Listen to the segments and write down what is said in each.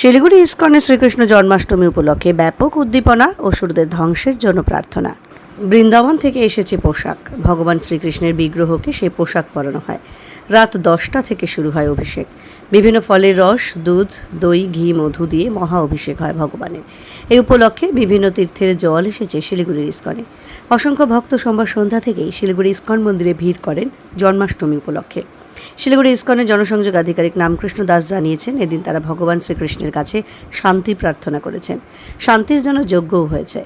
শিলিগুড়ি ইস্কনে শ্রীকৃষ্ণ জন্মাষ্টমী উপলক্ষে ব্যাপক উদ্দীপনা অসুরদের ধ্বংসের জন্য প্রার্থনা। বৃন্দাবন থেকে এসেছে পোশাক। ভগবান শ্রীকৃষ্ণের বিগ্রহকে সেই পোশাক পরানো হয়। রাত দশটা থেকে শুরু হয় অভিষেক। বিভিন্ন ফলের রস, দুধ, দই, ঘি, মধু দিয়ে মহা অভিষেক হয় ভগবানের। এই উপলক্ষে বিভিন্ন তীর্থের জল এসেছে শিলিগুড়ির ইস্কনে। অসংখ্য ভক্ত সোমবার সন্ধ্যা থেকেই শিলিগুড়ি ইস্কন মন্দিরে ভিড় করেন জন্মাষ্টমী উপলক্ষে। শিলিগুড়ি ইস্কনের জনসংযোগ আধিকারিক নামকৃষ্ণ দাস জানিয়েছেন, এদিন তারা ভগবান শ্রীকৃষ্ণের কাছে শান্তি প্রার্থনা করেছেন। শান্তির জন্য যজ্ঞও হয়েছে।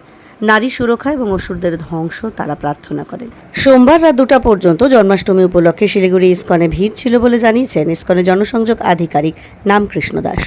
নারী সুরক্ষা এবং অসুরদের ধ্বংস তারা প্রার্থনা করেন। সোমবার রাত দুটা পর্যন্ত জন্মাষ্টমী উপলক্ষে শিলিগুড়ি ইস্কনে ভিড় ছিল বলে জানিয়েছেন ইস্কনের জনসংযোগ আধিকারিক নামকৃষ্ণ দাস।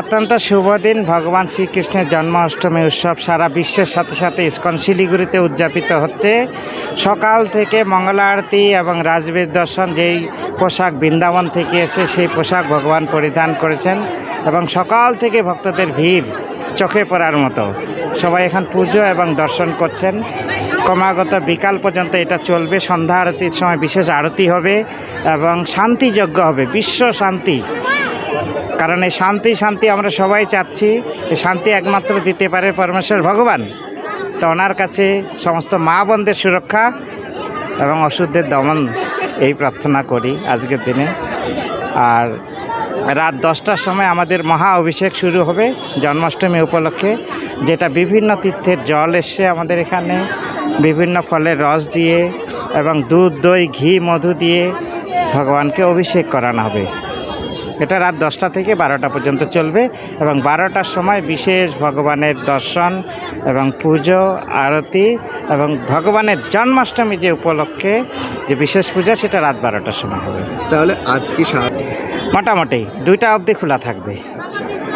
অত্যন্ত শুভ দিন, ভগবান শ্রীকৃষ্ণের জন্মাষ্টমী উৎসব সারা বিশ্বের সাথে সাথে ইস্কন শিলিগুড়িতে উদযাপিত হচ্ছে। সকাল থেকে মঙ্গলা আরতি এবং রাজবীর দর্শন, যেই পোশাক বৃন্দাবন থেকে এসে সেই পোশাক ভগবান পরিধান করেছেন এবং সকাল থেকে ভক্তদের ভিড় চোখে পড়ার মতো। সবাই এখন পুজো এবং দর্শন করছেন। ক্রমাগত বিকাল পর্যন্ত এটা চলবে। সন্ধ্যা আরতির সময় বিশেষ আরতি হবে এবং শান্তিযজ্ঞ হবে, বিশ্ব শান্তি। কারণ এই শান্তি শান্তি আমরা সবাই চাচ্ছি, এই শান্তি একমাত্র দিতে পারে পরমেশ্বর ভগবান। তো ওনার কাছে সমস্ত মা বোনদের সুরক্ষা এবং ওষুধদের দমন এই প্রার্থনা করি আজকের দিনে। আর রাত দশটার সময় আমাদের মহা অভিষেক শুরু হবে জন্মাষ্টমী উপলক্ষে, যেটা বিভিন্ন তীর্থের জল এসছে আমাদের এখানে বিভিন্ন ফলের রস দিয়ে এবং দুধ, দই, ঘি, মধু দিয়ে ভগবানকে অভিষেক করানো হবে। এটা রাত দশটা থেকে বারোটা পর্যন্ত চলবে এবং বারোটার সময় বিশেষ ভগবানের দর্শন এবং পুজো আরতি এবং ভগবানের জন্মাষ্টমী যে উপলক্ষে যে বিশেষ পূজা সেটা রাত বারোটার সময় হবে। তাহলে আজকে মোটামুটি দুইটা অবধি খোলা থাকবে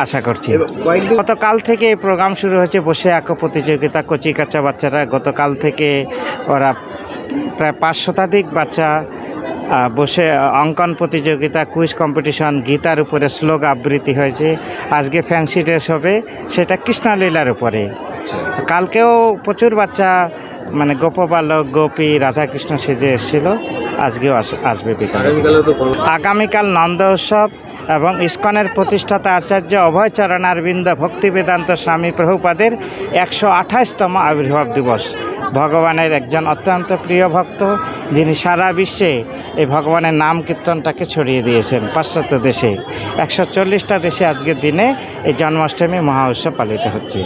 আশা করছি। গতকাল থেকে এই প্রোগ্রাম শুরু হয়েছে বসে আঁকো প্রতিযোগিতা কচি কাচ্চা বাচ্চারা। গতকাল থেকে ওরা প্রায় পাঁচ শতাধিক বাচ্চা বসে অঙ্কন প্রতিযোগিতা কুইজ কম্পিটিশন গীতার উপরে শ্লোক আবৃত্তি হয়েছে। আজকে ফ্যান্সি ড্রেস হবে সেটা কৃষ্ণলীলার উপরে। কালকেও প্রচুর বাচ্চা মানে গোপবালক গোপী রাধাকৃষ্ণ সেজে এসেছিল। আজকেও আস- আসবে বিকালে। আগামীকাল নন্দ উৎসব এবং ইস্কনের প্রতিষ্ঠাতা আচার্য অভয় চরণারবিন্দ ভক্তি বেদান্ত স্বামী প্রভুপাদের একশো আঠাশতম আবির্ভাব দিবস। ভগবানের একজন অত্যন্ত প্রিয় ভক্ত, যিনি সারা বিশ্বে এই ভগবানের নাম কীর্তনটাকে ছড়িয়ে দিয়েছেন পাশ্চাত্য দেশে। একশো চল্লিশটা দেশে আজকের দিনে এই জন্মাষ্টমী মহা উৎসব পালিত হচ্ছে।